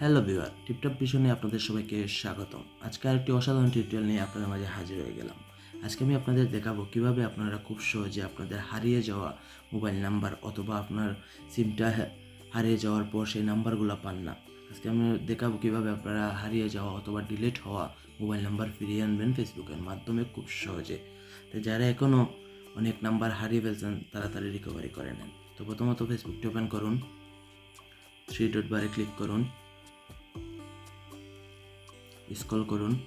Hello বিভার tiptop পিছনে আপনাদের সবাইকে স্বাগতম। আজকে আরেকটি অসাধারণ টিউটোরিয়াল নিয়ে আপনাদের মাঝে হাজির হয়ে গেলাম। আজকে আমি আপনাদের দেখাবো কীভাবে আপনারা খুব সহজে আপনাদের হারিয়ে যাওয়া মোবাইল নাম্বার অথবা আপনার সিমটা হারিয়ে যাওয়ার পর সেই নাম্বারগুলো পান না। আজকে আমি দেখাবো কীভাবে আপনারা হারিয়ে যাওয়া অথবা ডিলিট হওয়া মোবাইল নাম্বার ফিরিয়ে আনবেন ফেসবুকের মাধ্যমে খুব সহজে। তো যারা এখনও অনেক নাম্বার হারিয়ে ফেলছেন তাড়াতাড়ি রিকভারি করে নেন। তো প্রথমত ফেসবুকটি ওপেন করুন। থ্রি ডট বারে ক্লিক করুন। স্ক্রল করুন।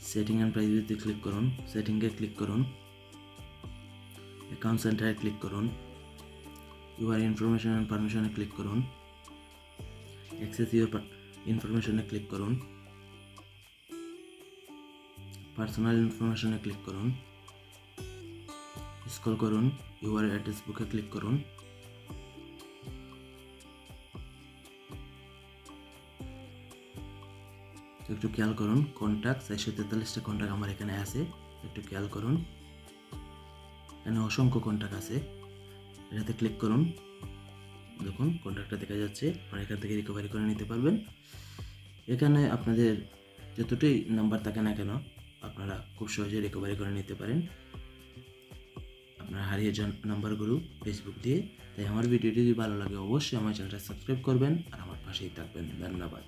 সেটিং অ্যান্ড প্রাইভেসিতে ক্লিক করুন। সেটিংয়ে ক্লিক করুন। অ্যাকাউন্ট সেন্টারে ক্লিক করুন। ইউআর ইনফরমেশন অ্যান্ড পারমিশনে ক্লিক করুন। অ্যাক্সেস ইউর ইনফরমেশনে ক্লিক করুন। পার্সোনাল ইনফরমেশনে ক্লিক করুন। স্ক্রল করুন ইউআর অ্যাড্রেস বুকে ক্লিক করুন। একটু খেয়াল করুন কন্ট্যাক্ট চারশো তেতাল্লিশটা কন্ট্যাক্ট আমার এখানে আছে। একটু খেয়াল করুন। এখানে অসংখ্য কন্ট্যাক্ট আছে। এটাতে ক্লিক করুন। দেখুন কন্ট্রাক্টটা দেখা যাচ্ছে। আপনারা এখান থেকে রিকভারি করে নিতে পারবেন। এখানে আপনাদের যতটাই নাম্বার থাকে না কেন, আপনারা খুব সহজে রিকভারি করে নিতে পারেন। আপনার হারিয়ে যান নাম্বারগুলো ফেসবুক দিয়ে। তাই আমার ভিডিওটি যদি ভালো লাগে, অবশ্যই আমার চ্যানেলটা সাবস্ক্রাইব করবেন আর আমার পাশেই থাকবেন। ধন্যবাদ।